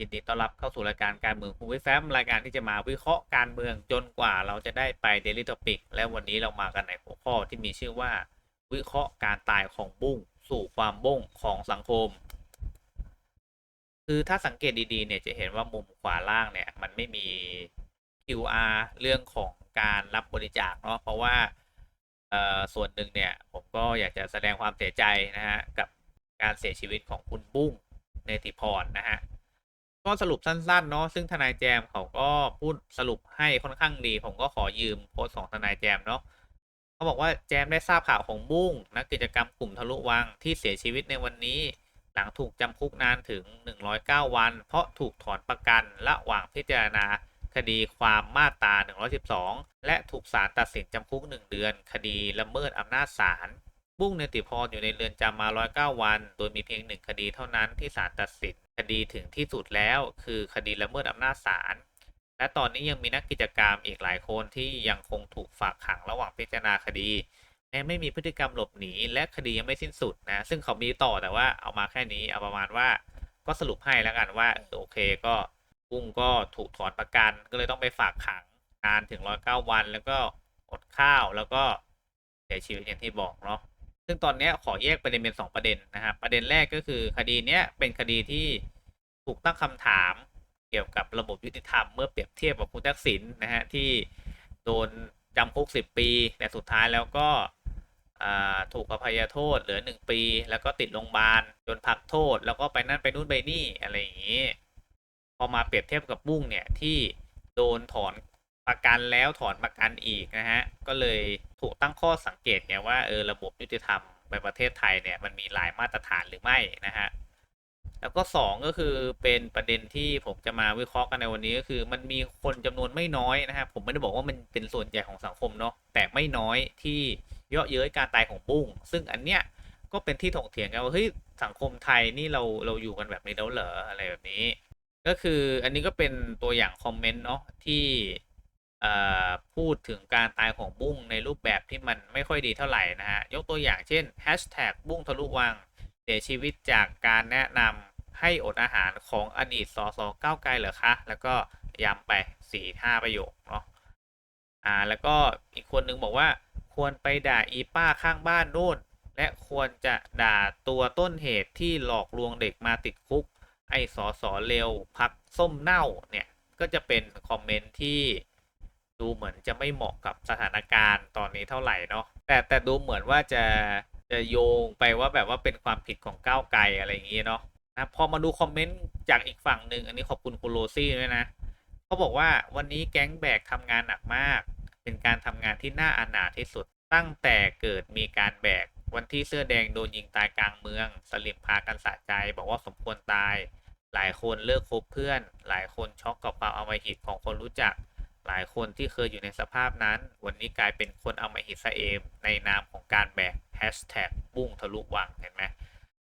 ยินดีต้อนรับเข้าสู่รายการการเมืองคูวิแฟมรายการที่จะมาวิเคราะห์การเมืองจนกว่าเราจะได้ไป Daily Topic และวันนี้เรามากันในหัวข้อที่มีชื่อว่า วิเคราะห์การตายของบุ้งสู่ความบุ้งของสังคม คือถ้าสังเกตดีๆเนี่ยจะเห็นว่ามุมขวาล่างเนี่ยมันไม่มี QR เรื่องของการรับบริจาคเนาะเพราะว่าส่วนหนึ่งเนี่ยผมก็อยากจะแสดงความเสียใจนะฮะกับการเสียชีวิตของคุณบุ้งเนติพรนะฮะ ก็สรุปสั้นๆเนาะซึ่งทนายแจมเขาก็พูดสรุปให้ค่อนข้างดีผมก็ขอยืมโพสของทนายแจมเนาะเขาบอกว่าแจมได้ทราบข่าวของบุ้งนักกิจกรรมกลุ่มทะลุวังที่เสียชีวิตในวันนี้ หลังถูกจำคุกนานถึง 109 วัน เพราะถูกถอนประกันระหว่างพิจารณาคดีความมาตรา 112 และถูกศาลตัดสินจำคุก 1 เดือน คดีละเมิดอำนาจศาลบุ้งเนติพรอยู่ในเรือนจำมา 109 วัน โดยมีเพียงหนึ่งคดีเท่านั้นที่ศาลตัดสิน ดีถึงที่สุดแล้ว คือคดีละเมิดอำนาจศาลและตอนนี้ยังมีนักกิจกรรมอีกหลายคนที่ยังคงถูกฝากขังระหว่างพิจารณาคดีแม้ไม่มีพฤติกรรมหลบหนีและคดียังไม่สิ้นสุดนะ ซึ่งเขามีต่อแต่ว่าเอามาแค่นี้เอาประมาณว่าก็สรุปให้แล้วกันว่าโอเคก็บุ้งก็ถูกถอนประกัน ก็เลยต้องไปฝากขังนานถึงร้อยเก้าวัน แล้วก็อดข้าวแล้วก็เสียชีวิตอย่างที่บอกเนาะซึ่งตอนนี้ขอแยกประเด็นเป็นสองประเด็นนะครับประเด็นแรกก็คือคดีเนี้ยเป็นคดีที่ ถูกตั้งคำถามเกี่ยวกับระบบยุติธรรมเมื่อเปรียบเทียบกับคุณทักษิณนะฮะที่โดนจำคุกสิบปี แต่สุดท้ายแล้วก็ถูกอภัยโทษเหลือหนึ่งปี แล้วก็ติดโรงพยาบาลจนพักโทษ แล้วก็ไปนั่นไปนู่นไปนี่อะไรอย่างนี้ พอมาเปรียบเทียบกับบุ้งเนี่ยที่โดนถอนประกันแล้วถอนประกันอีกนะฮะก็เลยถูกตั้งข้อสังเกตไงว่าเออระบบยุติธรรมในประเทศไทยเนี่ยมันมีหลายมาตรฐานหรือไม่นะฮะ แล้วก็สองก็คือเป็นประเด็นที่ผมจะมาวิเคราะห์กันในวันนี้ก็คือ มันมีคนจำนวนไม่น้อยนะฮะผมไม่ได้บอกว่ามันเป็นส่วนใหญ่ของสังคมเนาะแต่ไม่น้อยที่เยาะเย้ยการตายของบุ้งซึ่งอันเนี้ยก็เป็นที่ถกเถียงกันว่าเฮ้ยสังคมไทยนี่เราเราอยู่กันแบบนี้แล้วเหรออะไรแบบนี้ ก็คืออันนี้ก็เป็นตัวอย่างคอมเมนต์เนาะที่พูดถึงการตายของบุ้งในรูปแบบที่มันไม่ค่อยดีเท่าไหร่นะฮะยกตัวอย่างเช่น hashtag บุ้งทะลุวังเสียชีวิตจากการแนะนำ ให้อดอาหารของอดีตสสก้าวไกลเหรอคะ แล้วก็ย้ำไปสี่ห้าประโยคเนาะอ่าแล้วก็อีกคนนึงบอกว่า ควรไปด่าอีป้าข้างบ้านนู่น และควรจะด่าตัวต้นเหตุที่หลอกลวงเด็กมาติดคุก ไอ้สอสอเร็วพักส้มเน่าเนี่ย ก็จะเป็นคอมเมนต์ที่ดูเหมือนจะไม่เหมาะกับสถานการณ์ตอนนี้เท่าไหร่เนาะแต่แต่ดูเหมือนว่าจะจะโยงไปว่าแบบว่าเป็นความผิดของก้าวไกลอะไรอย่างงี้เนาะ นะพอมาดูคอมเมนต์จากอีกฝั่งหนึ่งอันนี้ขอบคุณคุณโรซี่ด้วยนะเขาบอกว่าวันนี้แก๊งแบกทำงานหนักมาก เป็นการทำงานที่น่าอนาถที่สุด ตั้งแต่เกิดมีการแบก วันที่เสื้อแดงโดนยิงตายกลางเมือง สลิมพากันสะใจ บอกว่าสมควรตาย หลายคนเลิกคบเพื่อน หลายคนช็อกกับความอมหิตของคนรู้จัก หลายคนที่เคยอยู่ในสภาพนั้น วันนี้กลายเป็นคนอมหิตซะเองในนามของการแบกแฮชแท็กบุ้งทะลุวังเห็นไหม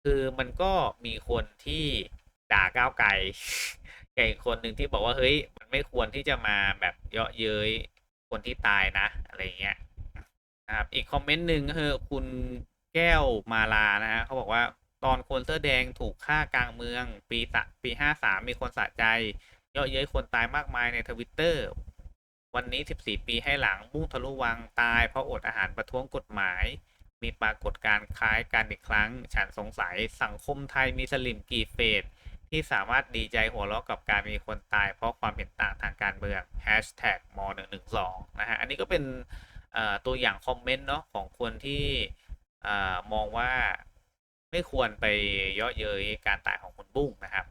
คือมันก็มีคนที่ด่าก้าวไกลกับอีกคนหนึ่งที่บอกว่าเฮ้ยมันไม่ควรที่จะมาแบบเยาะเย้ยคนที่ตายนะอะไรเงี้ยนะครับอีกคอมเมนต์หนึ่งก็คือคุณแก้วมาลานะฮะเขาบอกว่าตอนคนเสื้อแดงถูกฆ่ากลางเมือง ปีสะปีห้าสามมีคนสะใจ เยอะเย้ยคนตายมากมายในทวิตเตอร์วันนี้ 14 ปีให้หลังบุ้งทะลุวังตายเพราะอดอาหารประท้วงกฎหมาย มีปรากฏการณ์คล้ายกันอีกครั้ง ฉันสงสัยสังคมไทยมีสลิมกี่เฟสที่สามารถดีใจหัวเราะกับการมีคนตายเพราะความเห็นต่างทางการเมือง hashtag ม 112 นะฮะ อันนี้ก็เป็นตัวอย่างคอมเมนต์เนาะของคนที่อมองว่าไม่ควรไปเยาะเย้ยการตายของคุณบุ้งนะครับ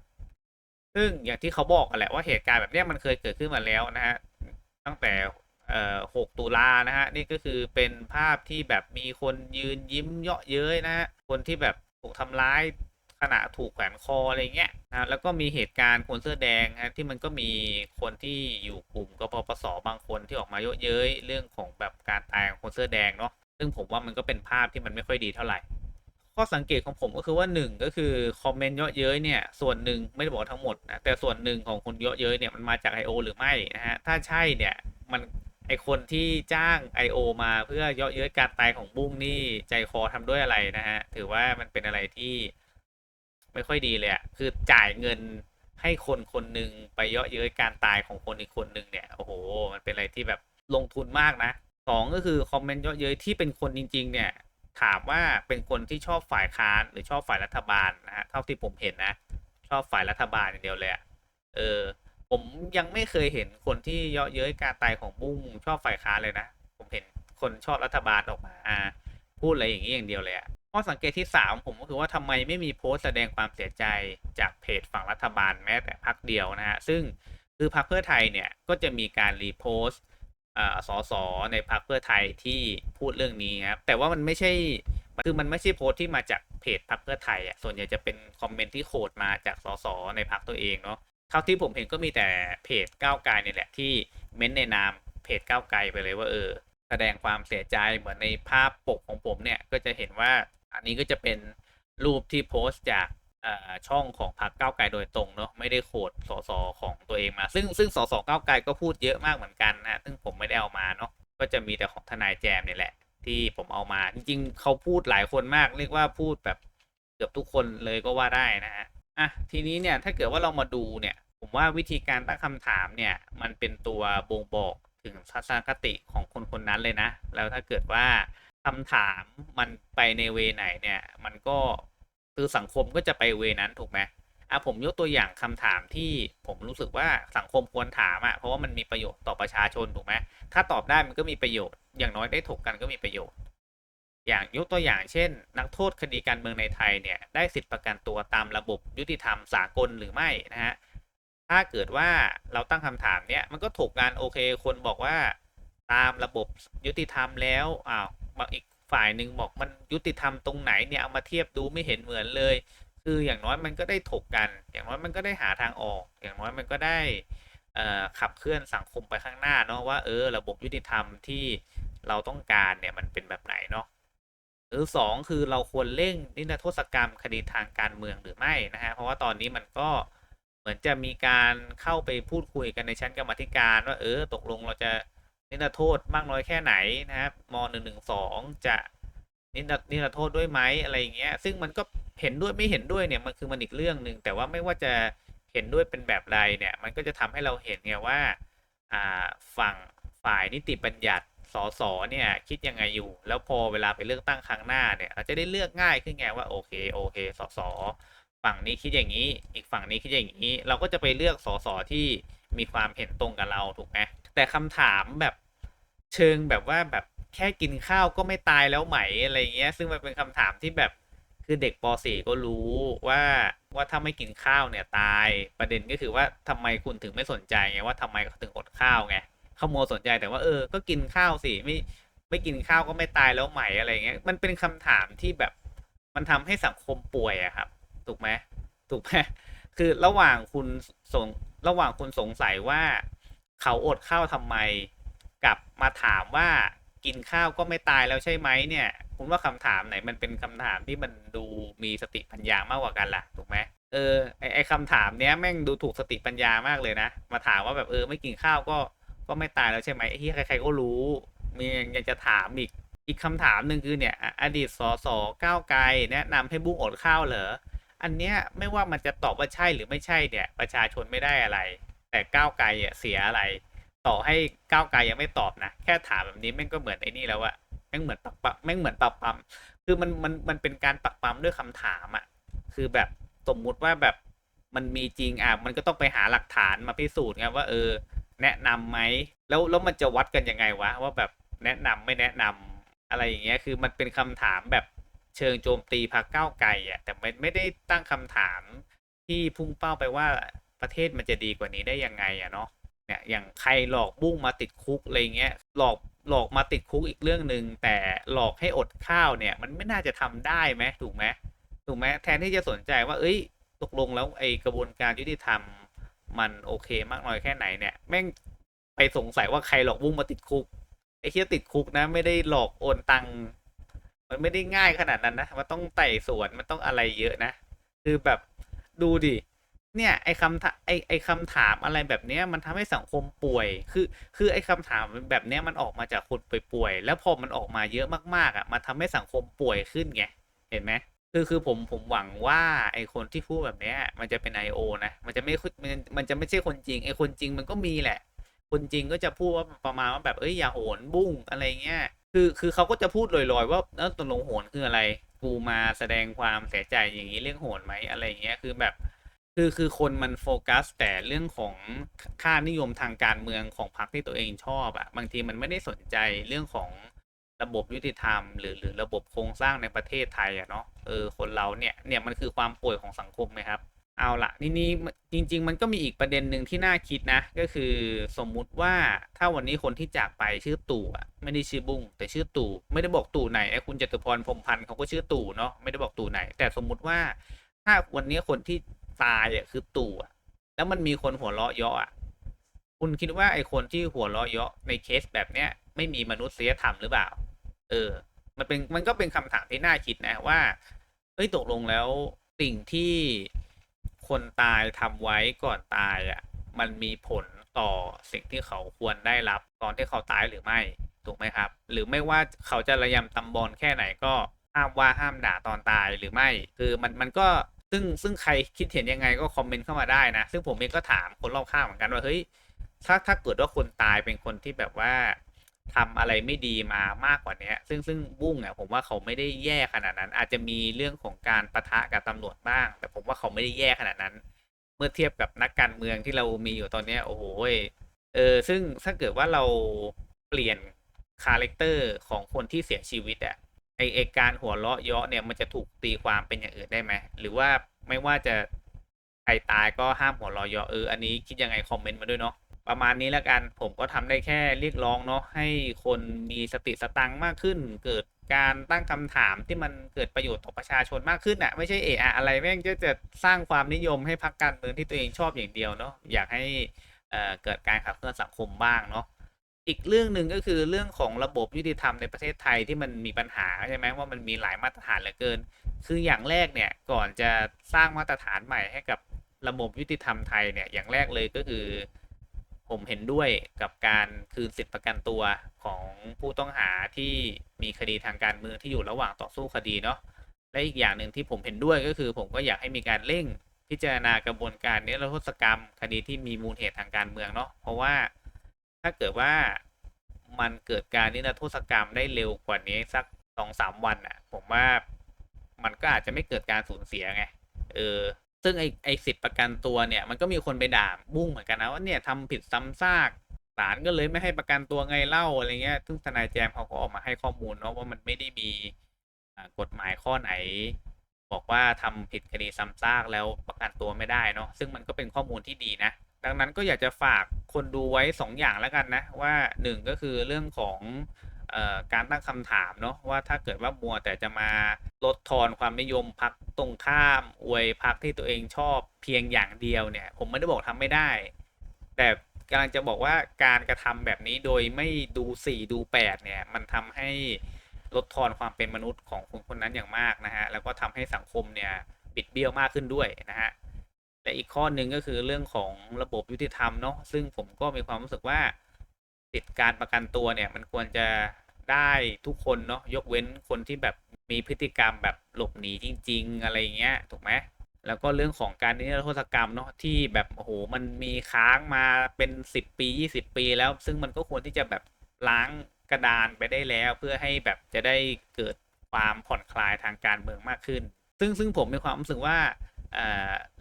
ซึ่งอย่างที่เขาบอกกันแหละว่าเหตุการณ์แบบนี้มันเคยเกิดขึ้นมาแล้วนะฮะตั้งแต่ เอ่อ6ตุลานะฮะ นี่ก็คือเป็นภาพที่แบบมีคนยืนยิ้มเยาะเย้ยนะฮะ คนที่แบบถูกทำร้ายขณะถูกแขวนคออะไรเงี้ยนะแล้วก็มีเหตุการณ์คนเสื้อแดงนะที่มันก็มีคนที่อยู่กลุ่มกปปสบางคนที่ออกมาเยอะเย้ยเรื่องของแบบการตายของคนเสื้อแดงเนาะซึ่งผมว่ามันก็เป็นภาพที่มันไม่ค่อยดีเท่าไหร่ ข้อสังเกตของผมก็คือว่าหนึ่งก็คือคอมเมนต์เยอะเย้ยเนี่ยส่วนหนึ่งไม่ได้บอกทั้งหมดนะแต่ส่วนหนึ่งของคนเยอะเย้ยเนี่ยมันมาจาก I.O. หรือไม่นะฮะถ้าใช่เนี่ยมัน ไอคนที่จ้าง I.O. มาเพื่อเยาะเย้ยการตายของบุ้งนี่ใจคอทำด้วยอะไรนะฮะ ถือว่ามันเป็นอะไรที่ไม่ค่อยดีเลยอะคือจ่ายเงินให้คนคนหนึ่งไปเยาะเย้ยการตายของคนอีกคนหนึ่งเนี่ย โอ้โห มันเป็นอะไรที่แบบลงทุนมากนะสองก็คือคอมเมนต์เยาะเย้ยที่เป็นคนจริง ๆ เนี่ย ถามว่าเป็นคนที่ชอบฝ่ายค้านหรือชอบฝ่ายรัฐบาลนะฮะ เท่าที่ผมเห็นนะ ชอบฝ่ายรัฐบาลอย่างเดียวเลยอะเออ ผมยังไม่เคยเห็นคนที่เยาะเย้ยการตายของบุ้งชอบฝ่ายค้านเลยนะ ผมเห็นคนชอบรัฐบาลออกมาพูดอะไรอย่างนี้อย่างเดียวเลยอะข้อสังเกตที่ 3 ผมก็คือว่าทำไมไม่มีโพสต์แสดงความเสียใจจากเพจฝั่งรัฐบาลแม้แต่พักเดียวนะฮะ ซึ่งคือพักเพื่อไทยเนี่ยก็จะมีการรีโพสต์สสในพักเพื่อไทยที่พูดเรื่องนี้ครับแต่ว่ามันไม่ใช่คือมันไม่ใช่โพสต์ที่มาจากเพจพักเพื่อไทยอะส่วนใหญ่จะเป็นคอมเมนต์ที่โคดมาจากสสในพักตัวเองเนาะ เท่าที่ผมเห็นก็มีแต่เพจก้าวไกลนี่แหละที่เม้นในนามเพจก้าวไกลไปเลยว่าเออ แสดงความเสียใจเหมือนในภาพปกของผมเนี่ยก็จะเห็นว่าอันนี้ก็จะเป็นรูปที่โพสต์จากช่องของพรรคก้าวไกลโดยตรงเนาะไม่ได้โคดสสของตัวเองมา ซึ่งซึ่งสสก้าวไกลก็พูดเยอะมากเหมือนกันนะซึ่งผมไม่ได้เอามาเนาะก็จะมีแต่ของทนายแจมนี่แหละ ที่ผมเอามาจริงๆเขาพูดหลายคนมาก เรียกว่าพูดแบบเกือบทุกคนเลยก็ว่าได้นะฮะ อะทีนี้เนี่ยถ้าเกิดว่าเรามาดูเนี่ย ผมว่าวิธีการตั้งคำถามเนี่ย มันเป็นตัวบ่งบอกถึงทัศนคติของคนคนนั้นเลยนะ แล้วถ้าเกิดว่าคำถามมันไปในเวไหนเนี่ย มันก็คือสังคมก็จะไปเวนั้นถูกไหมอะผมยกตัวอย่างคำถามที่ผมรู้สึกว่าสังคมควรถามอะเพราะว่ามันมีประโยชน์ต่อประชาชนถูกไหมถ้าตอบได้มันก็มีประโยชน์ อย่างน้อยได้ถกกันก็มีประโยชน์ อย่างยกตัวอย่างเช่น นักโทษคดีการเมืองในไทยเนี่ยได้สิทธิประกันตัวตามระบบยุติธรรมสากลหรือไม่นะฮะถ้าเกิดว่าเราตั้งคำถามเนี่ยมันก็ถกกันโอเค คนบอกว่าตามระบบยุติธรรมแล้วอ้าวบางอีกฝ่ายหนึ่งบอกมันยุติธรรมตรงไหนเนี่ยเอามาเทียบดูไม่เห็นเหมือนเลย คืออย่างน้อยมันก็ได้ถกกัน อย่างน้อยมันก็ได้หาทางออก อย่างน้อยมันก็ได้ขับเคลื่อนสังคมไปข้างหน้าเนาะว่าเออระบบยุติธรรมที่เราต้องการเนี่ยมันเป็นแบบไหนเนาะ หรือสองคือเราควรเร่งนิรโทษกรรมคดีทางการเมืองหรือไม่นะฮะเพราะว่าตอนนี้มันก็เหมือนจะมีการเข้าไปพูดคุยกันในชั้นกรรมธิการว่าเออตกลงเราจะนิรโทษมากน้อยแค่ไหนนะครับมหนึ่งหนึ่งสองจะนิรนิรโทษด้วยไหมอะไรอย่างเงี้ย ซึ่งมันก็เห็นด้วยไม่เห็นด้วยเนี่ยมันคือมันอีกเรื่องหนึ่งแต่ว่าไม่ว่าจะเห็นด้วยเป็นแบบใดเนี่ย มันก็จะทำให้เราเห็นไงว่าอ่าฝั่งฝ่ายนิติบัญญัติ สสเนี่ยคิดยังไงอยู่ แล้วพอเวลาไปเลือกตั้งครั้งหน้าเนี่ยเราจะได้เลือกง่ายขึ้นไงว่าโอเคโอเคสสฝั่งนี้คิดอย่างนี้ อีกฝั่งนี้คิดอย่างนี้ เราก็จะไปเลือกสสที่มีความเห็นตรงกับเราถูกไหมแต่คำถามแบบเชิงแบบว่าแบบแค่กินข้าวก็ไม่ตายแล้วไหมอะไรเงี้ย ซึ่งมันเป็นคำถามที่แบบคือเด็กป .4 ก็รู้ว่าว่าถ้าไม่กินข้าวเนี่ยตายประเด็นก็คือว่าทำไมคุณถึงไม่สนใจไงว่าทำไมเขาถึงอดข้าวไง ขโมยสนใจแต่ว่าเออ ก็กินข้าวสิไม่ไม่กินข้าวก็ไม่ตายแล้วไหมอะไรเงี้ย มันเป็นคำถามที่แบบ มันทำให้สังคมป่วยอะครับ ถูกไหมถูกไหมคือระหว่างคุณสงระหว่างคุณสงสัยว่าเขาอดข้าวทำไม กับมาถามว่ากินข้าวก็ไม่ตายแล้วใช่ไหมเนี่ย คุณว่าคำถามไหนมันเป็นคำถามที่มันดูมีสติปัญญามากกว่ากันล่ะถูกไหมเออไอไอคำถามเนี้ยแม่งดูถูกสติปัญญามากเลยนะ มาถามว่าแบบเออไม่กินข้าวก็ ก็ไม่ตายแล้วใช่ไหมไอ้ที่ใครๆก็รู้ มียังจะถามอีกอีกคำถามหนึ่งคือเนี่ย อดีตสสก้าวไกลแนะนำให้บุ้งอดข้าวเหรออันเนี้ยไม่ว่ามันจะตอบว่าใช่หรือไม่ใช่เนี่ย ประชาชนไม่ได้อะไร แต่ก้าวไกลเสียอะไร ต่อให้ก้าวไกลยังไม่ตอบนะ แค่ถามแบบนี้แม่งก็เหมือนไอ้นี่แล้วอะแม่งเหมือนปักปักแม่งเหมือนปักปั๊มคือมันมันมันเป็นการปักปั๊มด้วยคำถามอะคือแบบสมมุติว่าแบบมันมีจริงอะมันก็ต้องไปหาหลักฐานมาพิสูจน์ไงว่าเออ แนะนํำไหมแล้วแล้วมันจะวัดกันยังไงวะว่าแบบแนะนำไม่แนะนำอะไรอย่างเงี้ยคือมันเป็นคำถามแบบเชิงโจมตีพรรคก้าวไกลอะแต่ไม่ไม่ได้ตั้งคำถามที่พุ่งเป้าไปว่าประเทศมันจะดีกว่านี้ได้ยังไงอะเนาะเนี่ยอย่างใครหลอกบุ้งมาติดคุกอะไรเงี้ยหลอกหลอกมาติดคุกอีกเรื่องหนึ่งแต่หลอกให้อดข้าวเนี่ย มันไม่น่าจะทำได้ไหมถูกไหมถูกไหมแทนที่จะสนใจว่า เอ้ย ตกลงแล้วไอกระบวนการยุติธรรม มันโอเคมากน้อยแค่ไหนเนี่ย แม่งไปสงสัยว่าใครหลอกบุ้งมาติดคุกไอ้เคียติดคุกนะ ไม่ได้หลอกโอนตังมันไม่ได้ง่ายขนาดนั้นนะ มันต้องไต่สวนมันต้องอะไรเยอะนะ คือแบบดูดิ เนี่ย ไอ้คำถามไอ้ไอ้คำถามอะไรแบบเนี้ยมันทำให้สังคมป่วย คือ คือไอ้คำถามแบบเนี้ยมันออกมาจากคนป่วยๆแล้วพอมันออกมาเยอะมากๆอะ มันทำให้สังคมป่วยขึ้นไง เห็นไหม คือคือผมผมหวังว่าไอคนที่พูดแบบเนี้ย มันจะเป็น I.O. นะ มันจะไม่มันมันจะไม่ใช่คนจริงไอคนจริงมันก็มีแหละ คนจริงก็จะพูดว่าประมาณว่าแบบเอ้ยอย่าโหนบุ้งอะไรเงี้ยคือคือเขาก็จะพูดลอยๆว่าเออตกลงโหนคืออะไร กูมาแสดงความเสียใจอย่างนี้เรื่องโหนไหมอะไรเงี้ยคือแบบคือคือคนมันโฟกัสแต่เรื่องของค่านิยมทางการเมืองของพรรคที่ตัวเองชอบอะบางทีมันไม่ได้สนใจเรื่องของ ระบบยุติธรรมหรือหรือระบบโครงสร้างในประเทศไทยอะเนาะเออคนเราเนี่ยเนี่ยมันคือความป่วยของสังคมไหมครับ เอาละนี่นี่จริง ๆ มันก็มีอีกประเด็นหนึ่งที่น่าคิดนะ ก็คือสมมุติว่าถ้าวันนี้คนที่จากไปชื่อตู่อะไม่ได้ชื่อบุ้งแต่ชื่อตู่ไม่ได้บอกตู่ไหนไอ้คุณจตุพรพรมพันธ์เขาก็ชื่อตู่เนาะไม่ได้บอกตู่ไหน แต่สมมุติว่า ถ้าวันนี้คนที่ตายอะคือตู่อะแล้วมันมีคนหัวเราะเยาะอะคุณคิดว่าไอ้คนที่หัวเราะเยาะในเคสแบบเนี้ยไม่มีมนุษยธรรมหรือเปล่า เออ มันเป็นมันก็เป็นคำถามที่น่าคิดนะว่าเอ้ยตกลงแล้วสิ่งที่คนตายทำไว้ก่อนตายอะ มันมีผลต่อสิ่งที่เขาควรได้รับตอนที่เขาตายหรือไม่ถูกไหมครับ หรือไม่ว่าเขาจะระยำตำบอลแค่ไหนก็ห้ามว่าห้ามด่าตอนตายหรือไม่ คือมันมันก็ซึ่งซึ่งใครคิดเห็นยังไงก็คอมเมนต์เข้ามาได้นะ ซึ่งผมเองก็ถามคนรอบข้างเหมือนกันว่าเฮ้ยถ้าถ้าเกิดว่าคนตายเป็นคนที่แบบว่า ทำอะไรไม่ดีมามากกว่านี้ซึ่งซึ่งบุ้งอะผมว่าเขาไม่ได้แย่ขนาดนั้น อาจจะมีเรื่องของการประทะกับตำรวจบ้าง แต่ผมว่าเขาไม่ได้แย่ขนาดนั้น เมื่อเทียบกับนักการเมืองที่เรามีอยู่ตอนเนี้ยโอ้โหเออซึ่งถ้าเกิดว่าเราเปลี่ยนคาแรคเตอร์ของคนที่เสียชีวิตอะไอไอการหัวเราะเยาะเนี่ยมันจะถูกตีความเป็นอย่างอื่นได้ไหมหรือว่าไม่ว่าจะใครตายก็ห้ามหัวเราะเยาะเอออันนี้คิดยังไงคอมเมนต์มาด้วยเนาะ ประมาณนี้แล้วกัน ผมก็ทำได้แค่เรียกร้องเนาะให้คนมีสติสตังค์มากขึ้น เกิดการตั้งคำถามที่มันเกิดประโยชน์ต่อประชาชนมากขึ้นอะไม่ใช่เอะอะอะไรแม่งจะจะสร้างความนิยมให้พรรคการเมืองที่ตัวเองชอบอย่างเดียวเนาะอยากให้เอ่อเกิดการขับเคลื่อนสังคมบ้างเนาะอีกเรื่องหนึ่งก็คือเรื่องของระบบยุติธรรมในประเทศไทยที่มันมีปัญหาใช่ไหมว่ามันมีหลายมาตรฐานเหลือเกิน คืออย่างแรกเนี่ยก่อนจะสร้างมาตรฐานใหม่ให้กับระบบยุติธรรมไทยเนี่ยอย่างแรกเลยก็คือ ผมเห็นด้วยกับการคืนสิทธิประกันตัวของผู้ต้องหาที่มีคดีทางการเมืองที่อยู่ระหว่างต่อสู้คดีเนาะและอีกอย่างหนึ่งที่ผมเห็นด้วยก็คือ ผมก็อยากให้มีการเร่งพิจารณากระบวนการนิรโทษกรรม คดีที่มีมูลเหตุทางการเมืองเนาะเพราะว่าถ้าเกิดว่ามันเกิดการนิรโทษกรรมได้เร็วกว่านี้สักสองสามวันอะ ผมว่ามันก็อาจจะไม่เกิดการสูญเสียไงเออ ซึ่งไอไอสิทธิประกันตัวเนี่ยมันก็มีคนไปด่าบุ้งเหมือนกันนะว่าเนี่ยทำผิดซ้ำซากศาลก็เลยไม่ให้ประกันตัวไงเล่าอะไรเงี้ย ซึ่งทนายแจมเขาก็ออกมาให้ข้อมูลเนาะว่ามันไม่ได้มีกฎหมายข้อไหน บอกว่าทำผิดคดีซ้ำซากแล้วประกันตัวไม่ได้เนาะซึ่งมันก็เป็นข้อมูลที่ดีนะ ดังนั้นก็อยากจะฝากคนดูไว้ 2 อย่างแล้วกันนะ ว่า 1 ก็คือเรื่องของ การตั้งคำถามเนาะว่าถ้าเกิดว่ามัวแต่จะมาลดทอนความนิยมพักตรงข้ามอวยพักที่ตัวเองชอบเพียงอย่างเดียวเนี่ย ผมไม่ได้บอกทำไม่ได้ แต่กำลังจะบอกว่าการกระทำแบบนี้โดยไม่ดูสี่ดูแปดเนี่ยมันทำให้ลดทอนความเป็นมนุษย์ของคนคนนั้นอย่างมากนะฮะแล้วก็ทำให้สังคมเนี่ยบิดเบี้ยวมากขึ้นด้วยนะฮะและอีกข้อหนึ่งก็คือเรื่องของระบบยุติธรรมเนาะซึ่งผมก็มีความรู้สึกว่าสิทธิการประกันตัวเนี่ยมันควรจะ ได้ทุกคนเนาะยกเว้นคนที่แบบมีพฤติกรรมแบบหลบหนีจริง ๆ อะไรเงี้ยถูกไหมแล้วก็เรื่องของการนิรโทษกรรมเนาะที่แบบโอ้โหมันมีค้างมาเป็นสิบปียี่สิบปีแล้ว ซึ่งมันก็ควรที่จะแบบล้างกระดานไปได้แล้ว เพื่อให้แบบจะได้เกิดความผ่อนคลายทางการเมืองมากขึ้น ซึ่งซึ่งผมมีความรู้สึกว่า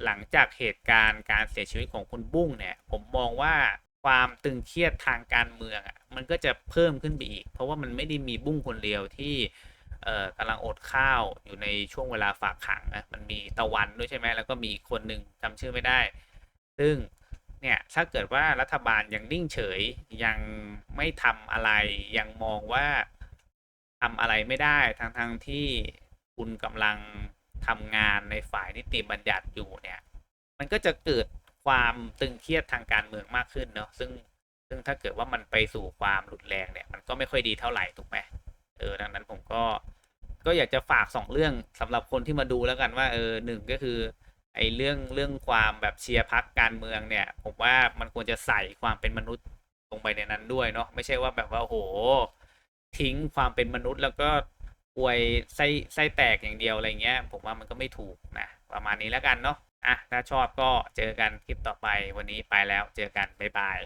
หลังจากเหตุการณ์การเสียชีวิตของคุณบุ้งเนี่ย ผมมองว่า ความตึงเครียดทางการเมืองอะมันก็จะเพิ่มขึ้นไปอีก เพราะว่ามันไม่ได้มีบุ้งคนเดียวที่กำลังอดข้าวอยู่ในช่วงเวลาฝากขังนะมันมีตะวันด้วยใช่ไหมแล้วก็มีคนหนึ่งจำชื่อไม่ได้ ซึ่งเนี่ยถ้าเกิดว่ารัฐบาลยังนิ่งเฉยยังไม่ทำอะไรยังมองว่าทำอะไรไม่ได้ทั้งทั้งที่คุณกำลังทำงานในฝ่ายนิติบัญญัติอยู่เนี่ย มันก็จะเกิด ความตึงเครียดทางการเมืองมากขึ้นเนาะซึ่งซึ่งถ้าเกิดว่ามันไปสู่ความรุนแรงเนี่ย มันก็ไม่ค่อยดีเท่าไหร่ถูกไหมเออดังนั้นผมก็ก็อยากจะฝากสองเรื่องสำหรับคนที่มาดูแล้วกันว่าเออหนึ่งก็คือไอ้เรื่องเรื่องความแบบเชียร์พักการเมืองเนี่ย ผมว่ามันควรจะใส่ความเป็นมนุษย์ลงไปในนั้นด้วยเนาะไม่ใช่ว่าแบบว่าโหทิ้งความเป็นมนุษย์แล้วก็อวยไส้ไส้แตกอย่างเดียวอะไรเงี้ย ผมว่ามันก็ไม่ถูกนะ ประมาณนี้แล้วกันเนาะ อะถ้าชอบก็เจอกันคลิปต่อไปวันนี้ไปแล้วเจอกันบ๊ายบาย